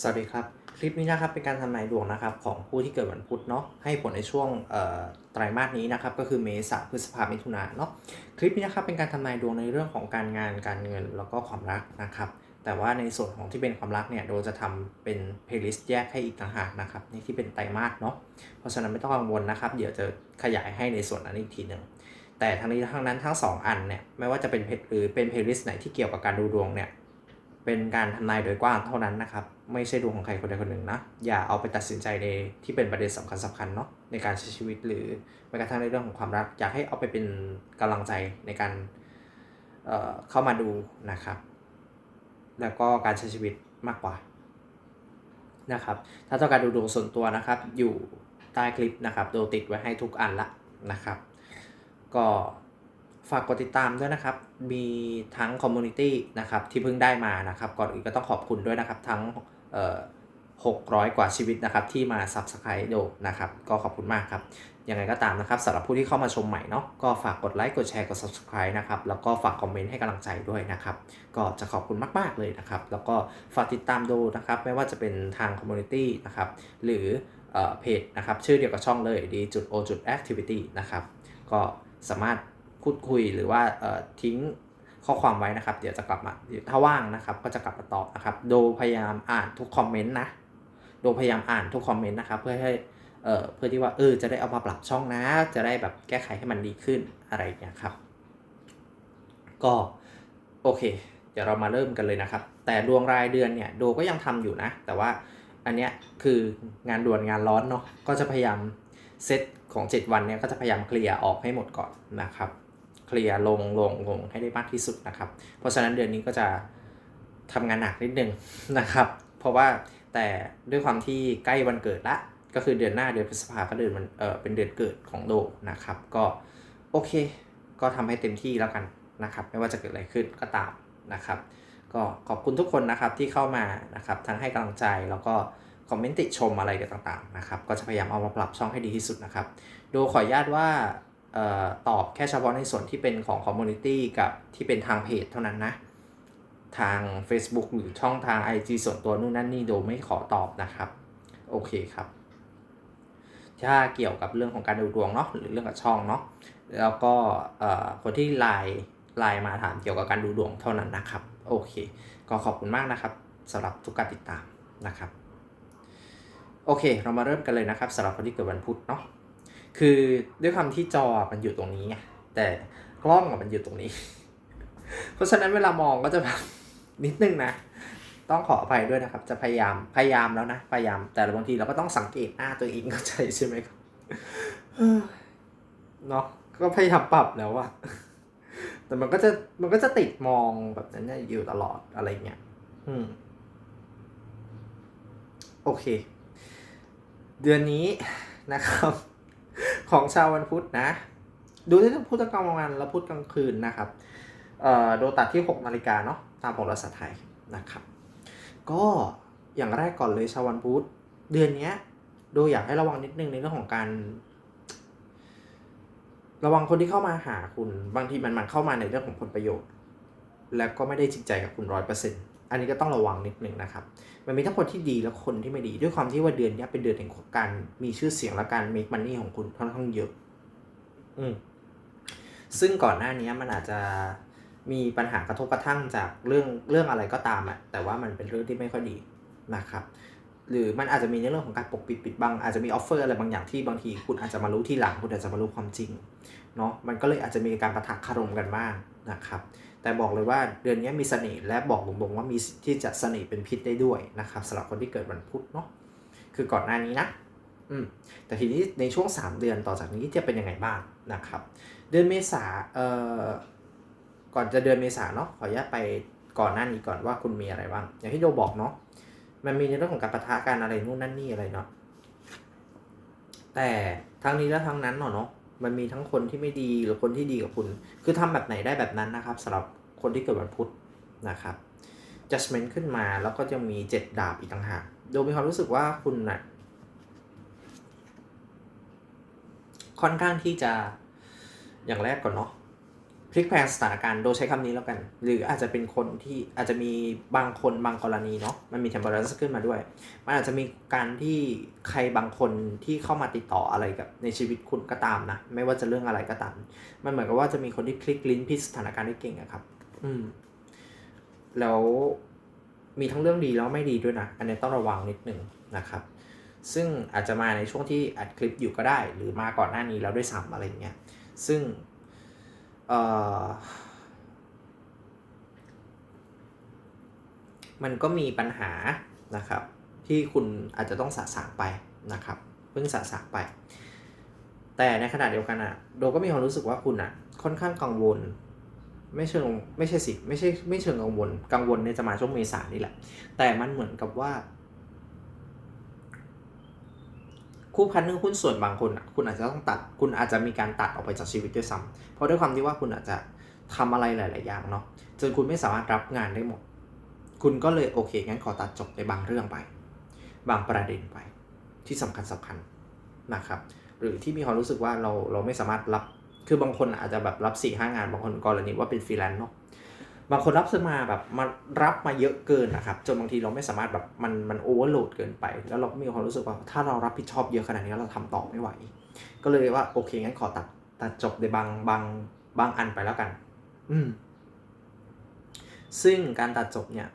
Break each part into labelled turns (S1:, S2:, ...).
S1: สวัสดีครับ คลิปนี้นะครับเป็นการทำนายดวงนะครับของผู้ที่เกิดวันพุธเนาะให้ผลในช่วงไตรมาสนี้นะครับก็คือเมษาพฤษภามิถุนาเนาะคลิปนี้นะครับเป็นการทำนายดวงในเรื่องของการงานการเงินแล้วก็ความรักนะครับ แต่ว่าในส่วนของที่เป็นความรักเนี่ยโดจะทำเป็นเพลย์ลิสต์แยกให้อีกต่างหากนะครับนี่ที่เป็นไตรมาสเนาะเพราะฉะนั้นไม่ต้องกังวลนะครับ เดี๋ยวจะขยายให้ในส่วนนั้นอีกทีหนึ่งแต่ทั้งนี้ทั้งนั้นทั้งสองอันเนี่ยไม่ว่าจะเป็นเพจหรือเป็นเพลย์ลิสต์ไหนที่เกี่ยวกับการดูดวงเนี่ยเป็นการทำนายโดยกว้างเท่านั้นนะครับ ไม่ใช่ดวงของใครคนใดคนหนึ่งนะ อย่าเอาไปตัดสินใจในที่เป็นประเด็นสำคัญสำคัญเนาะในการใช้ชีวิตหรือแม้กระทั่งในเรื่องของความรัก อยากให้เอาไปเป็นกำลังใจในการเเข้ามาดูนะครับ แล้วก็การใช้ชีวิตมากกว่านะครับ ถ้าต้องการดูดวงส่วนตัวนะครับ อยู่ใต้คลิปนะครับโดติดไว้ให้ทุกอันละนะครับ ก็ฝากกดติดตามด้วยนะครับ มีทั้งคอมมูนิตี้นะครับที่เพิ่งได้มานะครับ ก่อนอื่นก็ต้องขอบคุณด้วยนะครับ ทั้ง 600 กว่าชีวิตนะครับที่มา Subscribe ดูนะครับก็ขอบคุณมากครับยังไงก็ตามนะครับสำหรับผู้ที่เข้ามาชมใหม่เนาะก็ฝากกดไลค์กดแชร์กด Subscribe นะครับแล้วก็ฝากคอมเมนต์ให้กำลังใจด้วยนะครับก็จะขอบคุณมากๆเลยนะครับแล้วก็ฝากติดตามดูนะครับไม่ว่าจะเป็นทางคอมมูนิตี้นะครับหรือเออเพจนะครับชื่อเดียวกับช่องเลย d o activity นะครับก็สามารถพูดคุยหรือว่าทิ้ง ข้อความไว้นะครับ เดี๋ยวจะกลับมาถ้าว่างนะครับ ก็จะกลับมาตอบนะครับ โดพยายามอ่านทุกคอมเมนต์นะ โดพยายามอ่านทุกคอมเมนต์นะครับ เพื่อให้เอ่อเพื่อที่ว่าเออจะได้เอามาปรับช่องนะ จะได้แบบแก้ไขให้มันดีขึ้นอะไรอย่างเงี้ยครับ ก็โอเค เดี๋ยวเรามาเริ่มกันเลยนะครับ แต่ดวงรายเดือนเนี่ยโดก็ยังทำอยู่นะ แต่ว่าอันเนี้ยคืองานด่วนงานร้อนเนาะก็จะพยายามเซตของ 7 วันเนี่ยก็จะพยายามเคลียร์ออกให้หมดก่อนนะครับ เคลียร์ลงลงลงให้ได้มากที่สุดนะครับ เพราะฉะนั้นเดือนนี้ก็จะทำงานหนักนิดนึงนะครับ เพราะว่าแต่ด้วยความที่ใกล้วันเกิดละก็คือเดือนหน้าเดือนพฤษภาก็เดือนมันเออเป็นเดือนเกิดของโดนะครับ ก็โอเค ก็ทำให้เต็มที่แล้วกันนะครับ ไม่ว่าจะเกิดอะไรขึ้นก็ตามนะครับ ก็ขอบคุณทุกคนนะครับที่เข้ามานะครับทั้งให้กำลังใจแล้วก็คอมเมนต์ติชมอะไรต่างๆนะครับ ก็จะพยายามเอามาปรับช่องให้ดีที่สุดนะครับ โดขออนุญาตว่า ตอบแค่เฉพาะในส่วนที่เป็นของคอมมูนิตี้กับที่เป็นทางเพจเท่านั้นนะ ทาง Facebook หรือช่องทาง IG ส่วนตัวนู่นนั่นนี่โดไม่ขอตอบนะครับ โอเคครับ ถ้าเกี่ยวกับเรื่องของการดูดวงเนาะหรือเรื่องกับช่องเนาะแล้วก็คนที่ไลน์ไลน์มาถามเกี่ยวกับการดูดวงเท่านั้นนะครับ โอเค ก็ขอบคุณมากนะครับสำหรับทุกการติดตามนะครับ โอเค เรามาเริ่มกันเลยนะครับสำหรับคนที่เกิดวันพุธเนาะ คือด้วยความที่จอมันอยู่ตรงนี้ไงแต่กล้องมันอยู่ตรงนี้ เพราะฉะนั้นเวลามองก็จะแบบนิดนึงนะ ต้องขออภัยด้วยนะครับ จะพยายามพยายามแล้วนะ พยายาม แต่บางทีเราก็ต้องสังเกตหน้าตัวเองเข้าใจใช่ไหมครับเนาะก็พยายามปรับแล้วอะแต่มันก็จะมันก็จะติดมองแบบนั้นอยู่ตลอดอะไรเงี้ยอืมโอเค เดือนนี้นะครับ ของชาววันพุธนะ ดูที่พุธกลางวันและพุธกลางคืนนะครับเอ่อโดตัดที่ 6 นาฬิกาเนาะตามของภาษาไทยนะครับ ก็อย่างแรกก่อนเลยชาววันพุธเดือนนี้ดยอยากให้ระวังนิดนึงในเรื่องของการ ระวังคนที่เข้ามาหาคุณ บางทีมันมันเข้ามาในเรื่องของผลประโยชน์ แล้วก็ไม่ได้จริงใจกับคุณร้อยเปอร์เซ็นต์ อันนี้ก็ต้องระวังนิดหนึ่งนะครับ มันมีทั้งคนที่ดีและคนที่ไม่ดี ด้วยความที่ว่าเดือนนี้เป็นเดือนแห่งการมีชื่อเสียงและการ make money ของคุณค่อนข้างเยอะ อืมซึ่งก่อนหน้านี้มันอาจจะมีปัญหากระทบกระทั่งจากเรื่องเรื่องอะไรก็ตามอะแต่ว่ามันเป็นเรื่องที่ไม่ค่อยดีนะครับ หรือมันอาจจะมีในเรื่องของการปกปิดปิดบัง อาจจะมีออฟเฟอร์อะไรบางอย่างที่บางทีคุณอาจจะมารู้ทีหลังคุณอาจจะมารู้ความจริงเนาะมันก็เลยอาจจะมีการประทักคารมกันบ้างนะครับ แต่บอกเลยว่าเดือนนี้มีเสน่ห์และบอกตรงๆว่ามีที่จะเสน่ห์เป็นพิษได้ด้วยนะครับสำหรับคนที่เกิดวันพุธเนาะคือก่อนหน้านี้นะอืมแต่ทีนี้ในช่วง 3 เดือนต่อจากนี้จะเป็นยังไงบ้างนะครับ เดือนเมษาเอ่อก่อนจะเดือนเมษาเนาะขออนุญาตไปก่อนหน้านี้ก่อนว่าคุณมีอะไรบ้าง อย่างที่โดบอกเนาะมันมีในเรื่องของการปะทะกันอะไรนู่นนั่นนี่อะไรเนาะแต่ทั้งนี้และทั้งนั้นเนาะ มันมีทั้งคนที่ไม่ดีหรือคนที่ดีกับคุณ คือทำแบบไหนได้แบบนั้นนะครับสำหรับคนที่เกิดวันพุธนะครับ judgment ขึ้นมาแล้วก็จะมีเจ็ดดาบอีกต่างหากโดยมีความรู้สึกว่าคุณน่ะค่อนข้างที่จะอย่างแรกก่อนเนาะ พลิกแพลงสถานการณ์โดยใช้คำนี้แล้วกัน หรืออาจจะเป็นคนที่อาจจะมีบางคนบางกรณีเนาะมันมี temperance ขึ้นมาด้วย มันอาจจะมีการที่ใครบางคนที่เข้ามาติดต่ออะไรกับในชีวิตคุณก็ตามนะ ไม่ว่าจะเรื่องอะไรก็ตาม มันเหมือนกับว่าจะมีคนที่พลิกลิ้นพลิกสถานการณ์ได้เก่งอะครับ อืม แล้วมีทั้งเรื่องดีแล้วไม่ดีด้วยนะ อันนี้ต้องระวังนิดนึงนะครับ ซึ่งอาจจะมาในช่วงที่อัดคลิปอยู่ก็ได้ หรือมาก่อนหน้านี้แล้วด้วยซ้ำอะไรเงี้ย ซึ่ง มันก็มีปัญหานะครับ ที่คุณอาจจะต้องสะสางไปนะครับ เพิ่งสะสางไป แต่ในขณะเดียวกันอะโดก็มีความรู้สึกว่าคุณอะค่อนข้างกังวล ไม่เชิงไม่ใช่สิไม่ใช่ไม่เชิงกังวล กังวลเนี่ยจะมาช่วงเมษานี่แหละ แต่มันเหมือนกับว่า คู่พันเนื้อหุ้นส่วนบางคนคุณอาจจะต้องตัด คุณอาจจะมีการตัดออกไปจากชีวิตด้วยซ้ำเพราะด้วยความที่ว่าคุณอาจจะทำอะไรหลาย ๆ อย่างเนาะจนคุณไม่สามารถรับงานได้หมด คุณก็เลยโอเคงั้นขอตัดจบในบางเรื่องไป บางประเด็นไป ที่สำคัญสำคัญนะครับ หรือที่มีความรู้สึกว่าเราเราไม่สามารถรับ คือบางคนอาจจะแบบรับ4ี่ห้างานบางคนกรณีว่าเป็นฟรีแลนซ์เนาะ บางคนรับซื้อมาแบบมารับมาเยอะเกินนะครับ จนบางทีเราไม่สามารถแบบมันมันโอเวอร์โหลดเกินไป แล้วเราก็มีความรู้สึกว่าถ้าเรารับผิดชอบเยอะขนาดนี้เราทำต่อไม่ไหว ก็เลยว่าโอเคงั้นขอตัดตัดจบในบางบางบางอันไปแล้วกัน อืม ซึ่งการตัดจบเนี่ย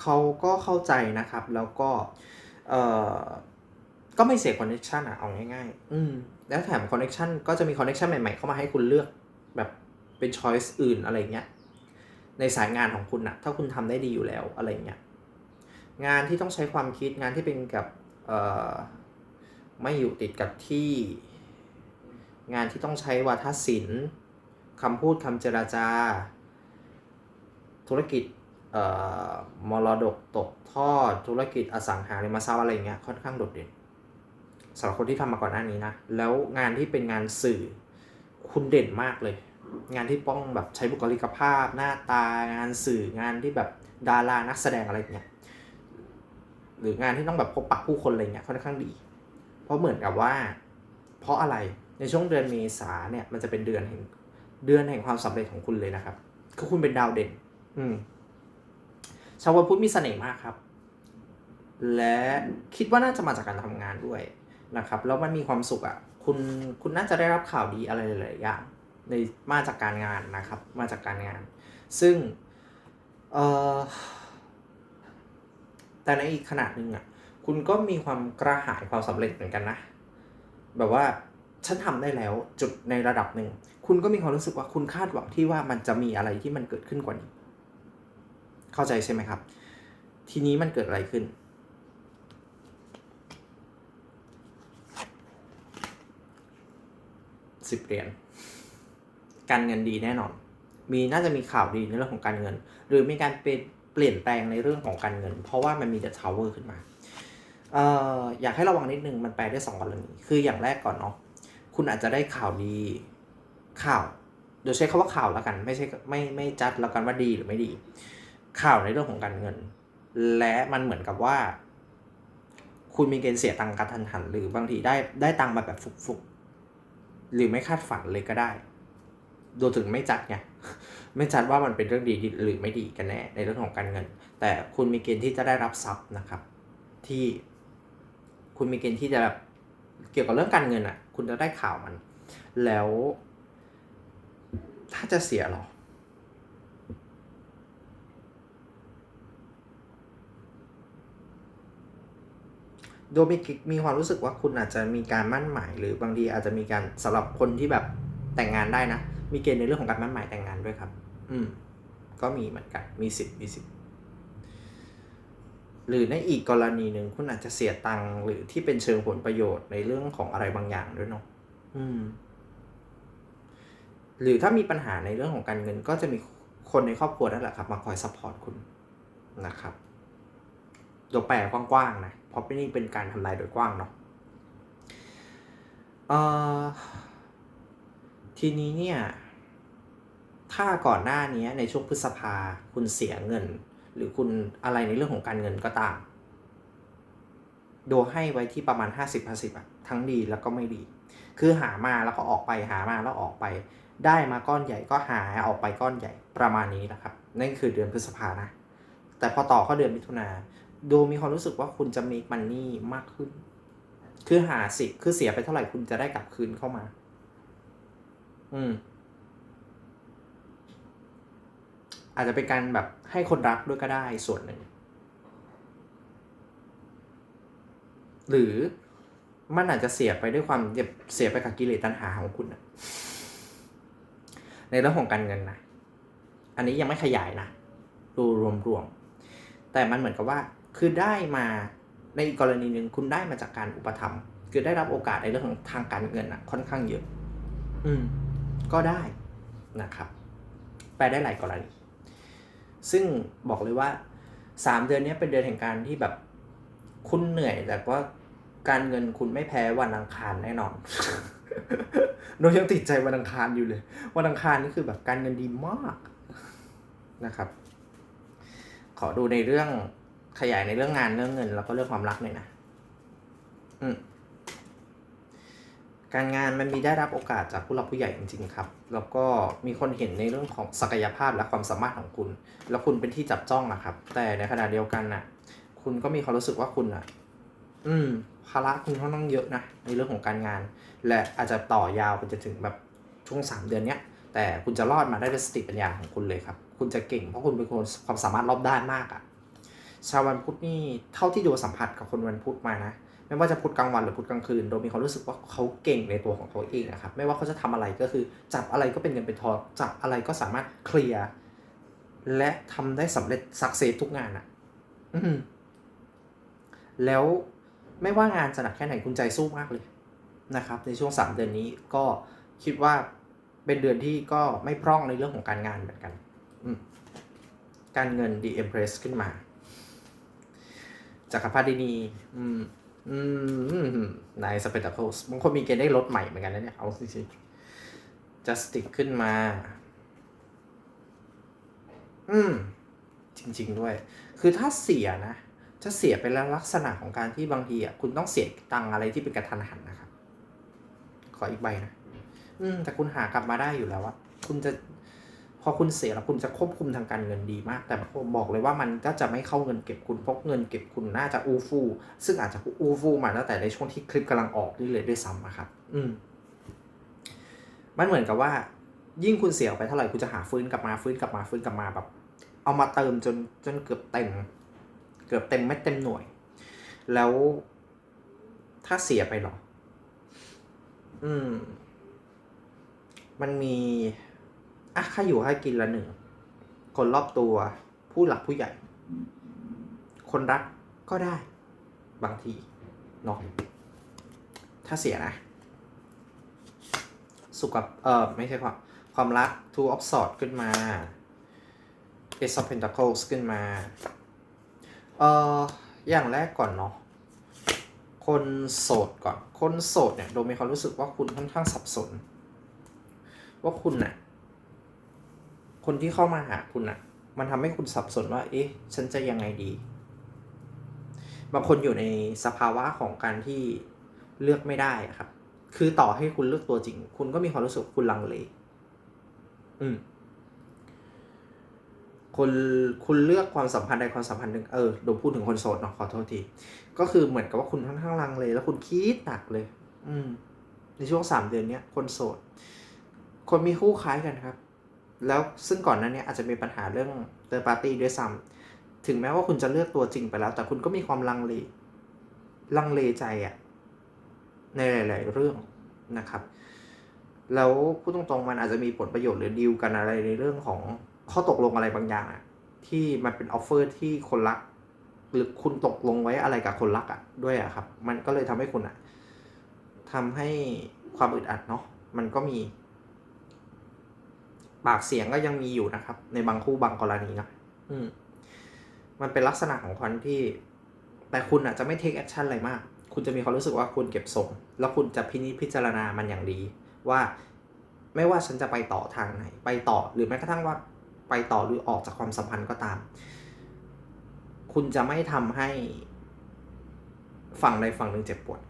S1: เขาก็เข้าใจนะครับ แล้วก็เอ่อก็ไม่เสียคอนเนคชันอะเอาง่ายๆ อืม แล้วแถมคอนเนคชันก็จะมีคอนเนคชันใหม่ๆ เข้ามาให้คุณเลือกแบบเป็นช้อยส์อื่นอะไรเงี้ย ในสายงานของคุณนะถ้าคุณทำได้ดีอยู่แล้วอะไรเงี้ยงานที่ต้องใช้ความคิดงานที่เป็นกับไม่อยู่ติดกับที่ งานที่ต้องใช้วาทศิลป์คำพูดคำเจราจา ธุรกิจเอ่อมรดกตกทอด ธุรกิจอสังหาริมทรัพย์อะไรเงี้ยค่อนข้างโดดเด่นสำหรับคนที่ทำมาก่อนหน้านี้นะ แล้วงานที่เป็นงานสื่อคุณเด่นมากเลย งานที่ป้องแบบใช้บุคลิกภาพ หน้าตางานสื่องานที่แบบดารานักแสดงอะไรเงี้ยหรืองานที่ต้องแบบพบปะผู้คนอะไรเงี้ยค่อนข้างดี เพราะเหมือนกับว่า เพราะอะไรในช่วงเดือนเมษาเนี่ยมันจะเป็นเดือนแห่งเดือนแห่งความสำเร็จของคุณเลยนะครับคือคุณเป็นดาวเด่น อืมชาววันพุธมีเสน่ห์มากครับ และคิดว่าน่าจะมาจากการทำงานด้วยนะครับ แล้วมันมีความสุขอะ่ะ คุณคุณน่าจะได้รับข่าวดีอะไรหลายอย่าง ในมาจากการงานนะครับ มาจากการงาน ซึ่งแต่ในอีกขนาดหนึ่งอะคุณก็มีความกระหายความสำเร็จเหมือนกันนะ แบบว่าฉันทำได้แล้วจุดในระดับหนึ่ง คุณก็มีความรู้สึกว่าคุณคาดหวังที่ว่ามันจะมีอะไรที่มันเกิดขึ้นกว่านี้ เข้าใจใช่ไหมครับ ทีนี้มันเกิดอะไรขึ้น สิบเหรียญ การเงินดีแน่นอน มีน่าจะมีข่าวดีในเรื่องของการเงิน หรือมีการเปลี่ยนเปลี่ยนแปลงในเรื่องของการเงิน เพราะว่ามันมี The Tower ขึ้นมาเอ่ออยากให้ระวังนิดนึงมันแปลได้สองกรณีคืออย่างแรกก่อนเนาะคุณอาจจะได้ข่าวดีข่าวเดี๋ยวใช้คาว่าข่าวแล้วกัน ไม่ใช่ไม่ไม่จัดแล้วกันว่าดีหรือไม่ดี ข่าวในเรื่องของการเงิน และมันเหมือนกับว่า คุณมีเกณฑ์เสียตังค์กระทันหัน หรือบางทีได้ได้ตังค์มาแบบฟุกๆหรือไม่คาดฝันเลยก็ได้ ดยถึงไม่จัดไงไม่จัดว่ามันเป็นเรื่องดีหรือไม่ดีกันแน่ในเรื่องของการเงิน แต่คุณมีเกณฑ์ที่จะได้รับทรัพย์นะครับ ที่คุณมีเกณฑ์ที่จะแบบเกี่ยวกับเรื่องการเงินอะ คุณจะได้ข่าวมัน แล้ว ถ้าจะเสียหรอโดยมีมีความรู้สึกว่าคุณอาจจะมีการมั่นหมาย หรือบางทีอาจจะมีการสำหรับคนที่แบบแต่งงานได้นะ มีเกณฑ์ในเรื่องของการมั่นหมายแต่งงานด้วยครับ อืม ก็มีเหมือนกัน มีสิทธิ์มีสิทธิ์หรือในอีกกรณีหนึ่งคุณอาจจะเสียตังค์หรือที่เป็นเชิงผลประโยชน์ในเรื่องของอะไรบางอย่างด้วยเนาะอืม หรือถ้ามีปัญหาในเรื่องของการเงิน ก็จะมีคนในครอบครัวนั่นแหละครับ มาคอยซัพพอร์ตคุณนะครับโดยแปลกว้างๆนะเพราะนี่เป็นการทำนายโดยกว้างเนาะเอ่อ ทีนี้เนี่ยถ้าก่อนหน้านี้ในช่วงพฤษภาคุณเสียเงิน หรือคุณอะไรในเรื่องของการเงินก็ตาม โดให้ไว้ที่ประมาณ 50-50อะทั้งดีแล้วก็ไม่ดี คือหามาแล้วก็ออกไปหามาแล้วออกไป ได้มาก้อนใหญ่ก็หายออกไปก้อนใหญ่ประมาณนี้นะครับ นั่นคือเดือนพฤษภานะ แต่พอต่อเข้าเดือนมิถุนาดูมีความรู้สึกว่าคุณจะมีมันนี่มากขึ้น คือหาสิคือเสียไปเท่าไหร่คุณจะได้กลับคืนเข้ามา อืม อาจจะเป็นการแบบให้คนรักด้วยก็ได้ส่วนหนึ่ง หรือมันอาจจะเสียไปด้วยความเสียไปกับกิเลสตัณหาของคุณนะในเรื่องของการเงินนะ อันนี้ยังไม่ขยายนะดูรวมๆ แต่มันเหมือนกับว่า คือได้มาในอีกกรณีหนึ่งคุณได้มาจากการอุปถัมภ์คือได้รับโอกาสในเรื่องของทางการเงินอะค่อนข้างเยอะ อืม ก็ได้นะครับแปลได้หลายกรณีซึ่งบอกเลยว่าสามเดือนนี้เป็นเดือนแห่งการที่แบบคุณเหนื่อย แต่ว่าการเงินคุณไม่แพ้วันอังคารแน่นอนโดยยังติดใจวันอังคารอยู่เลย วันอังคารนี่คือแบบการเงินดีมากนะครับ ขอดูในเรื่องขยายในเรื่องงานเรื่องเงิน แล้วก็เรื่องความรักหน่อยนะ อืม การงานมันมีได้รับโอกาสจากผู้หลักผู้ใหญ่จริง ๆ ครับ แล้วก็มีคนเห็นในเรื่องของศักยภาพและความสามารถของคุณ แล้วคุณเป็นที่จับจ้องนะครับ แต่ในขณะเดียวกันน่ะ คุณก็มีความรู้สึกว่าคุณอะ อืมภาระคุณค่อนข้างเยอะนะในเรื่องของการงาน และอาจจะต่อยาวไปจนถึงแบบช่วงสามเดือนเนี้ย แต่คุณจะรอดมาได้ด้วยสติปัญญาของคุณเลยครับ คุณจะเก่งเพราะคุณเป็นคนความสามารถรอบด้านมากอะ่ะ ชาววันพุธนี่เท่าที่ดูสัมผัสกับคนวันพุธมานะ ไม่ว่าจะพุธกลางวันหรือพุธกลางคืนโดยมีความรู้สึกว่าเขาเก่งในตัวของเขาเองนะครับไม่ว่าเขาจะทำอะไรก็คือจับอะไรก็เป็นเงินเป็นทองจับอะไรก็สามารถเคลียร์และทำได้สำเร็จสักเซสทุกงานอะ่ะแล้วไม่ว่างานจะหนักแค่ไหนคุณใจสู้มากเลยนะครับ ในช่วงสามเดือนนี้ก็คิดว่าเป็นเดือนที่ก็ไม่พร่องในเรื่องของการงานเหมือนกัน การเงินดีเอ็มเพรสขึ้นมาจากรพรรดินี อืมนายสเปนตาโคสบางคนมีเกณฑ์ได้รถใหม่เหมือนกันนะเนี่ย เอาสิจัสติกขึ้นมา อืม จริง ๆ ด้วย คือถ้าเสียนะ จะเสียไปแล้วลักษณะของการที่บางทีอะคุณต้องเสียตังอะไรที่เป็นกระทันหันนะครับ ขออีกใบนะ อืม แต่คุณหากลับมาได้อยู่แล้วอะคุณจะ พอคุณเสียแล้วคุณจะควบคุมทางการเงินดีมาก แต่บอกเลยว่ามันก็จะไม่เข้าเงินเก็บคุณเพราะเงินเก็บคุณน่าจะอูฟูซึ่งอาจจะอูฟูมาตั้งแต่ในช่วงที่คลิปกำลังออกนี่เลยด้วยซ้ำอะครับ อืมมันเหมือนกับว่า ยิ่งคุณเสียไปเท่าไหร่คุณจะหาฟื้นกลับมาฟื้นกลับมาฟื้นกลับมาแบบ เอามาเติมจนจนเกือบเต็ม เกือบเต็มไม่เต็มหน่วย แล้วถ้าเสียไปหรอ อืม มันมี อะค่าอยู่ค่ากินละหนึ่ง คนรอบตัว ผู้หลักผู้ใหญ่ คนรักก็ได้ บางทีเนาะถ้าเสียนะ สุขภเออไม่ใช่ความ ความรัก two of swords ขึ้นมา ace of pentacles ขึ้นมา เอออย่างแรกก่อนเนาะคนโสดก่อน คนโสดเนี่ย โดยมีความรู้สึกว่าคุณค่อนข้างสับสน ว่าคุณน่ะ คนที่เข้ามาหาคุณน่ะมันทำให้คุณสับสนว่า เอ๊ะ ฉันจะยังไงดี บางคนอยู่ในสภาวะของการที่เลือกไม่ได้ครับ คือต่อให้คุณเลือกตัวจริง คุณก็มีความรู้สึกคุณลังเล อืมคุณคุณเลือกความสัมพันธ์ใดความสัมพันธ์หนึ่งเออโดพูดถึงคนโสดเนาะขอโทษที ก็คือเหมือนกับว่าคุณค่อนข้างลังเลแล้วคุณคิดหนักเลย อืม ในช่วงสามเดือนเนี้ยคนโสด คนมีคู่คล้ายกันครับ แล้วซึ่งก่อนนั้นเนี่ยอาจจะมีปัญหาเรื่องเตอร์ปาร์ตี้ด้วยซ้ำถึงแม้ว่าคุณจะเลือกตัวจริงไปแล้ว แต่คุณก็มีความลังเลลังเลใจอะในหลาย ๆ เรื่องนะครับ แล้วพูดตรงๆมันอาจจะมีผลประโยชน์หรือดีลกันอะไรในเรื่องของข้อตกลงอะไรบางอย่างอะที่มันเป็นออฟเฟอร์ที่คนรัก หรือคุณตกลงไว้อะไรกับคนรักอะด้วยอะครับ มันก็เลยทำให้คุณอะทำให้ความอึดอัดเนาะมันก็มี ปากเสียงก็ยังมีอยู่นะครับ ในบางคู่บางกรณีนะอืม มันเป็นลักษณะของคนที่ แต่คุณอะจะไม่เทคแอคชั่นอะไรมาก คุณจะมีความรู้สึกว่าคุณเก็บทรงแล้วคุณจะพินิจพิจารณามันอย่างดี ว่าไม่ว่าฉันจะไปต่อทางไหน ไปต่อหรือแม้กระทั่งว่าไปต่อหรือออกจากความสัมพันธ์ก็ตาม คุณจะไม่ทำให้ฝั่งใดฝั่งหนึ่งเจ็บปวด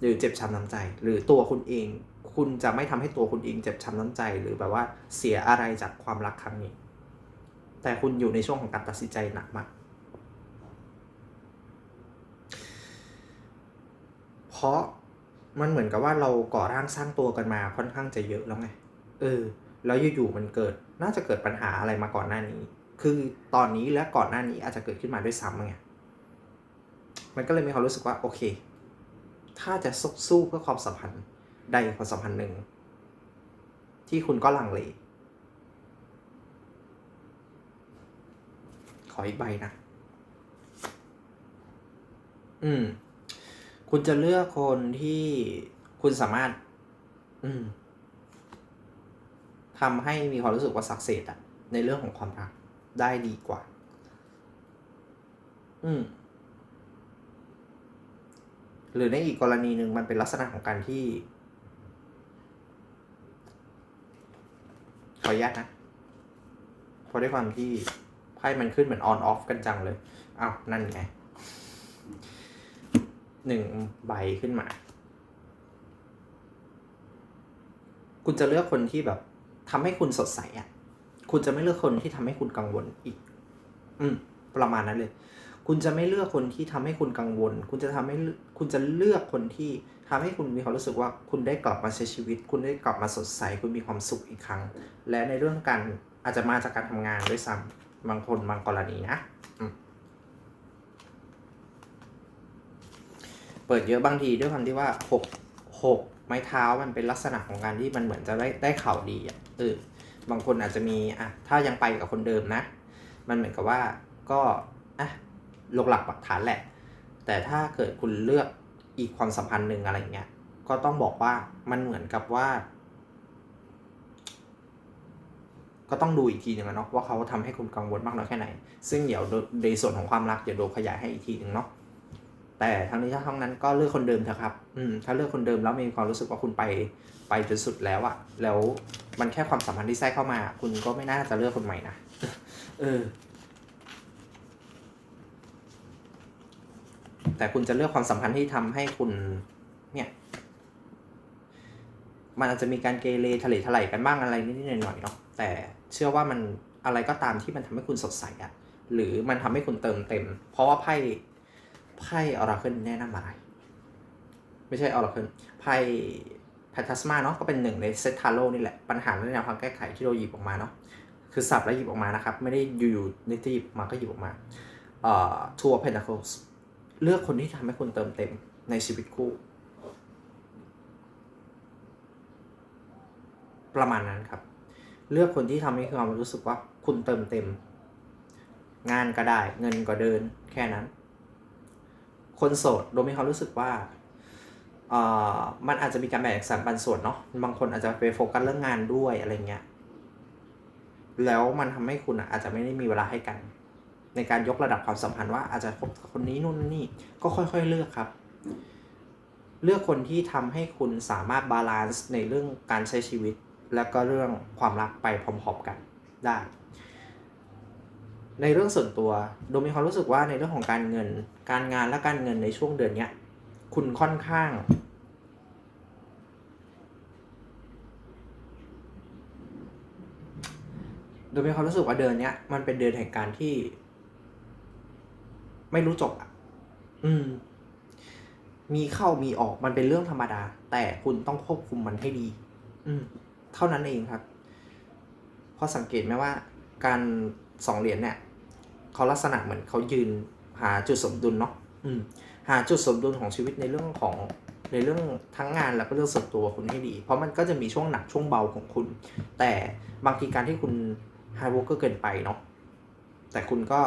S1: หรือเจ็บช้ำน้ำใจ หรือตัวคุณเอง คุณจะไม่ทำให้ตัวคุณเองเจ็บช้ำน้ำใจ หรือแบบว่าเสียอะไรจากความรักครั้งนี้ แต่คุณอยู่ในช่วงของการตัดสินใจหนักมาก เพราะมันเหมือนกับว่าเราก่อร่างสร้างตัวกันมาค่อนข้างจะเยอะแล้วไง เออ แล้วอยู่ๆมันเกิด น่าจะเกิดปัญหาอะไรมาก่อนหน้านี้ คือตอนนี้และก่อนหน้านี้อาจจะเกิดขึ้นมาด้วยซ้ำไง มันก็เลยมีความรู้สึกว่าโอเค ถ้าจะสู้เพื่อความสัมพันธ์ ใดความสัมพันธ์หนึ่ง ที่คุณก็ลังเล ขออีกใบนะ อืม คุณจะเลือกคนที่คุณสามารถ อืมทำให้มีความรู้สึกว่าสักเซสอะในเรื่องของความรักได้ดีกว่า อืม หรือในอีกกรณีหนึ่งมันเป็นลักษณะของการที่ ออนุญาตนะเพราะด้วยความที่ไพ่มันขึ้นเหมือนออนออฟกันจังเลย อ้าว นั่นไง หนึ่งใบขึ้นมา คุณจะเลือกคนที่แบบทำให้คุณสดใสอะ คุณจะไม่เลือกคนที่ทำให้คุณกังวลอีก อืม ประมาณนั้นเลย คุณจะไม่เลือกคนที่ทำให้คุณกังวล คุณจะทำให้ คุณจะเลือกคนที่ ทำให้คุณมีความรู้สึกว่าคุณได้กลับมาใช้ชีวิต คุณได้กลับมาสดใส คุณมีความสุขอีกครั้ง และในเรื่องการอาจจะมาจากการทำงานด้วยซ้ำบางคนบางกรณีนะเปิดเยอะบางทีด้วยความที่ว่าหกหกไม้เท้ามันเป็นลักษณะของการที่มันเหมือนจะได้ได้ข่าวดีอะเออบางคนอาจจะมีอะถ้ายังไปกับคนเดิมนะ มันเหมือนกับว่าก็อะลงหลักปักฐานแหละ แต่ถ้าเกิดคุณเลือก อีกความสัมพันธ์หนึ่งอะไรเงี้ย ก็ต้องบอกว่ามันเหมือนกับว่า ก็ต้องดูอีกทีหนึ่งนะเนาะว่าเขาทำให้คุณกังวลมากน้อยแค่ไหน ซึ่งเดี๋ยวในส่วนของความรักเดี๋ยวโดขยายให้อีกทีหนึ่งเนาะแต่ทั้งนี้ทั้งนั้นก็เลือกคนเดิมเถอะครับ อืม ถ้าเลือกคนเดิมแล้วมีความรู้สึกว่าคุณไปไปจนสุดแล้วอะแล้วมันแค่ความสัมพันธ์ที่แทรกเข้ามา คุณก็ไม่น่าจะเลือกคนใหม่นะ เออ แต่คุณจะเลือกความสัมพันธ์ที่ทำให้คุณเนี่ยมันอาจจะมีการเกเรทะเลทลายกันบ้างอะไรนิดๆหน่อยๆเนาะแต่เชื่อว่ามันอะไรก็ตามที่มันทำให้คุณสดใสอะหรือมันทำให้คุณเติมเต็ม เพราะว่าไพ่ไพ่ออราเคิลแนะนำอะไร ไม่ใช่ออราเคิลไพ่แพทัสมาเนาะก็เป็นหนึ่งในเซตทาโร่นี่แหละปัญหาในแนวทางแก้ไขที่เราหยิบออกมาเนาะคือสับแล้วหยิบออกมานะครับ ไม่ได้อยู่ๆนึกจะหยิบมาก็หยิบออกมาเอ่อ Two of Pentacles เเลือกคนที่ทำให้คุณเติมเต็มในชีวิตคู่ ประมาณนั้นครับ เลือกคนที่ทำให้ความรู้สึกว่าคุณเติมเต็ม งานก็ได้เงินก็เดินแค่นั้น คนโสดโดยมีความรู้สึกว่าเออมันอาจจะมีการแบ่งสรรปันส่วนเนาะบางคนอาจจะไปโฟกัสเรื่องงานด้วยอะไรเงี้ยแล้วมันทำให้คุณอาจจะไม่ได้มีเวลาให้กัน ในการยกระดับความสัมพันธ์ว่าอาจจะคบคนนี้นู่นนี่ก็ค่อยๆเลือกครับ เลือกคนที่ทำให้คุณสามารถบาลานซ์ในเรื่องการใช้ชีวิต แล้วก็เรื่องความรักไปพร้อมๆกันได้ ในเรื่องส่วนตัวโดยมีความรู้สึกว่าในเรื่องของการเงิน การงานและการเงินในช่วงเดือนเนี้ยคุณค่อนข้างโดยมีความรู้สึกว่าเดือนเนี้ยมันเป็นเดือนแห่งการที่ ไม่รู้จบอะอืม มีเข้ามีออกมันเป็นเรื่องธรรมดา แต่คุณต้องควบคุมมันให้ดี อืม เท่านั้นเองครับเพราะสังเกตไหมว่า การสองเหรียญเนี่ยเขาลักษณะเหมือนเขายืนหาจุดสมดุลเนาะอืม หาจุดสมดุลของชีวิตในเรื่องของในเรื่องทั้งงานแล้วก็เรื่องส่วนตัวคุณให้ดี เพราะมันก็จะมีช่วงหนักช่วงเบาของคุณ แต่บางทีการที่คุณไฮวอเกอร์เกินไปเนาะแต่คุณก็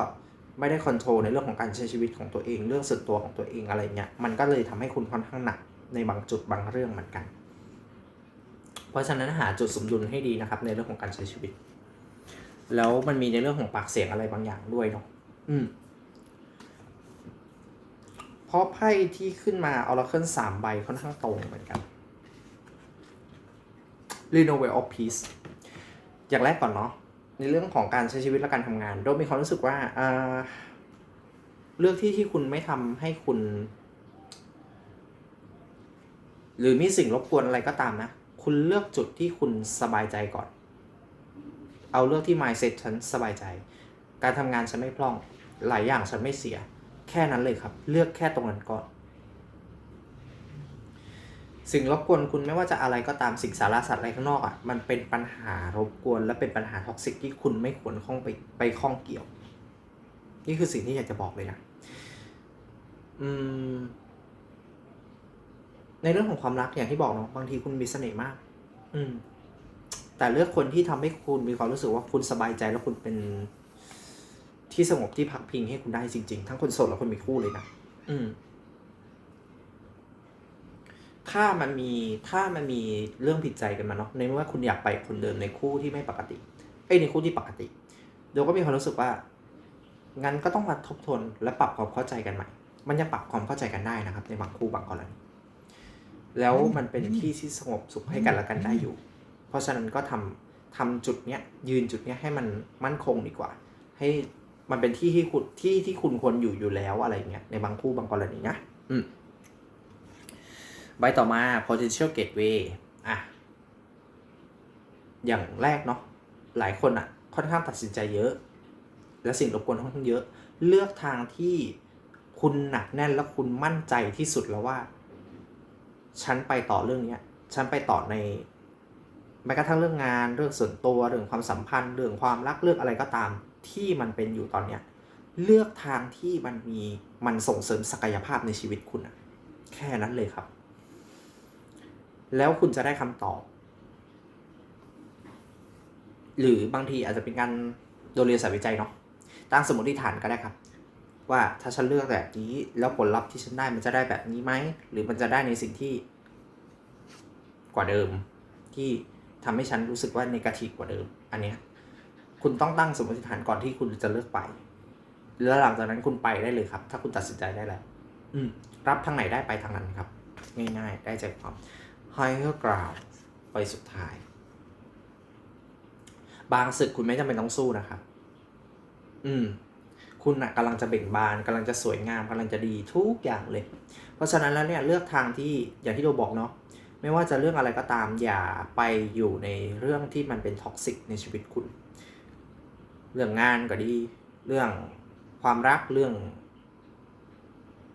S1: ไม่ได้คอนโทรลในเรื่องของการใช้ชีวิตของตัวเอง เรื่องส่วนตัวของตัวเองอะไรเงี้ยมันก็เลยทำให้คุณค่อนข้างหนักในบางจุดบางเรื่องเหมือนกัน เพราะฉะนั้นหาจุดสมดุลให้ดีนะครับในเรื่องของการใช้ชีวิต แล้วมันมีในเรื่องของปากเสียงอะไรบางอย่างด้วยเนาะอืมเพราะไพ่ที่ขึ้นมาออร์เคิลสามใบค่อนข้างตรงเหมือนกัน Renewal of Peace อย่างแรกก่อนเนาะ ในเรื่องของการใช้ชีวิตและการทำงานโดยมีความรู้สึกว่าเอ่อเลือกที่ที่คุณไม่ทำให้คุณ หรือมีสิ่งรบกวนอะไรก็ตามนะ คุณเลือกจุดที่คุณสบายใจก่อน เอาเลือกที่ mindset ฉันสบายใจ การทำงานฉันไม่พร่อง หลายอย่างฉันไม่เสีย แค่นั้นเลยครับ เลือกแค่ตรงนั้นก่อน สิ่งรบกวนคุณไม่ว่าจะอะไรก็ตามสิ่งสารสัตว์อะไรข้างนอกอะมันเป็นปัญหารบกวน และเป็นปัญหาท็อกซิกที่คุณไม่ควรข้องไปไปข้องเกี่ยว นี่คือสิ่งที่อยากจะบอกเลยนะอืมในเรื่องของความรักอย่างที่บอกเนาะบางทีคุณมีเสน่ห์มาก อืม แต่เลือกคนที่ทำให้คุณมีความรู้สึกว่าคุณสบายใจแล้วคุณเป็นที่สงบที่พักพิงให้คุณได้จริง ๆ ทั้งคนโสดและคนมีคู่เลยนะอืม ถ้ามันมีถ้ามันมีเรื่องผิดใจกันมาเนาะในเมื่อคุณอยากไปกับคนเดิมในคู่ที่ไม่ปกติเอ้ยในคู่ที่ปกติเดี๋ยวก็มีความรู้สึกว่า งั้นก็ต้องมาทบทวนและปรับความเข้าใจกันใหม่ มันยังปรับความเข้าใจกันได้นะครับ ในบางคู่บางกรณีแล้วมันเป็นที่ที่สงบสุขให้กันและกันได้อยู่ เพราะฉะนั้นก็ทำทำจุดเนี้ยยืนจุดเนี้ยให้มันมั่นคงดีกว่า ให้มันเป็นที่ที่คุณที่ที่คุณควรอยู่อยู่แล้วอะไรเงี้ยในบางคู่บางกรณีนะอืม ใบต่อมา potential gateway อะ อย่างแรกเนาะ หลายคนอะค่อนข้างตัดสินใจเยอะ และสิ่งรบกวนค่อนข้างเยอะ เลือกทางที่คุณหนักแน่นและคุณมั่นใจที่สุดแล้วว่า ฉันไปต่อเรื่องเนี้ย ฉันไปต่อในแม้กระทั่งเรื่องงาน เรื่องส่วนตัว เรื่องความสัมพันธ์ เรื่องความรัก เรื่องอะไรก็ตาม ที่มันเป็นอยู่ตอนเนี้ย เลือกทางที่มันมี มันส่งเสริมศักยภาพในชีวิตคุณอะแค่นั้นเลยครับ แล้วคุณจะได้คำตอบหรือบางทีอาจจะเป็นการโดยเรียนสายวิจัยเนาะตั้งสมมติฐานก็ได้ครับ ว่าถ้าฉันเลือกแบบนี้แล้วผลลัพธ์ที่ฉันได้มันจะได้แบบนี้ไหมหรือมันจะได้ในสิ่งที่ กว่าเดิม ที่ทำให้ฉันรู้สึกว่านกาทีกว่าเดิม อันเนี้ยคุณต้องตั้งสมมติฐานก่อนที่คุณจะเลือกไปแล้วหลังจากนั้นคุณไปได้เลยครับ ถ้าคุณตัดสินใจได้แล้วอืมรับทางไหนได้ไปทางนั้นครับ ง่ายๆ ได้ใจความ higher ground ไปสุดท้าย บางศึกคุณไม่จำเป็นต้องสู้นะครับอืม คุณนะกำลังจะเบ่งบานกำลังจะสวยงามกำลังจะดีทุกอย่างเลย เพราะฉะนั้นแล้วเนี่ยเลือกทางที่อย่างที่เราบอกเนาะไม่ว่าจะเรื่องอะไรก็ตามอย่าไปอยู่ในเรื่องที่มันเป็นท็อกซิกในชีวิตคุณ เรื่องงานก็ดี เรื่องความรักเรื่อง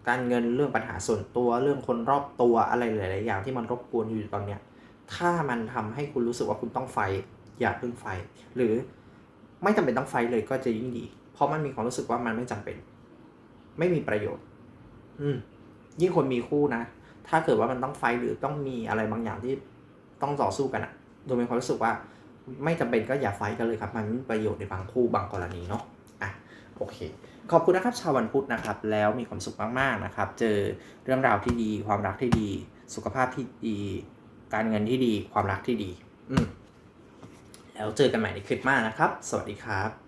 S1: การเงินเรื่องปัญหาส่วนตัวเรื่องคนรอบตัวอะไรหลาย ๆ อย่างที่มันรบกวนอยู่ตอนเนี้ยถ้ามันทำให้คุณรู้สึกว่าคุณต้องไฟอย่าเพิ่งไฟ หรือไม่จำเป็นต้องไฟเลยก็จะยิ่งดี เพราะมันมีความรู้สึกว่ามันไม่จำเป็น ไม่มีประโยชน์ อืมยิ่งคนมีคู่นะ ถ้าเกิดว่ามันต้องไฟหรือต้องมีอะไรบางอย่างที่ต้องต่อสู้กันอะโดยมีความรู้สึกว่าไม่จำเป็นก็อย่าไฟกันเลยครับ มันมีประโยชน์ในบางคู่บางกรณีเนาะอะโอเค ขอบคุณนะครับชาววันพุธนะครับ แล้วมีความสุขมากๆนะครับ เจอเรื่องราวที่ดี ความรักที่ดี สุขภาพที่ดี การเงินที่ดี ความรักที่ดี อืมแล้วเจอกันใหม่ในคลิปหน้านะครับ สวัสดีครับ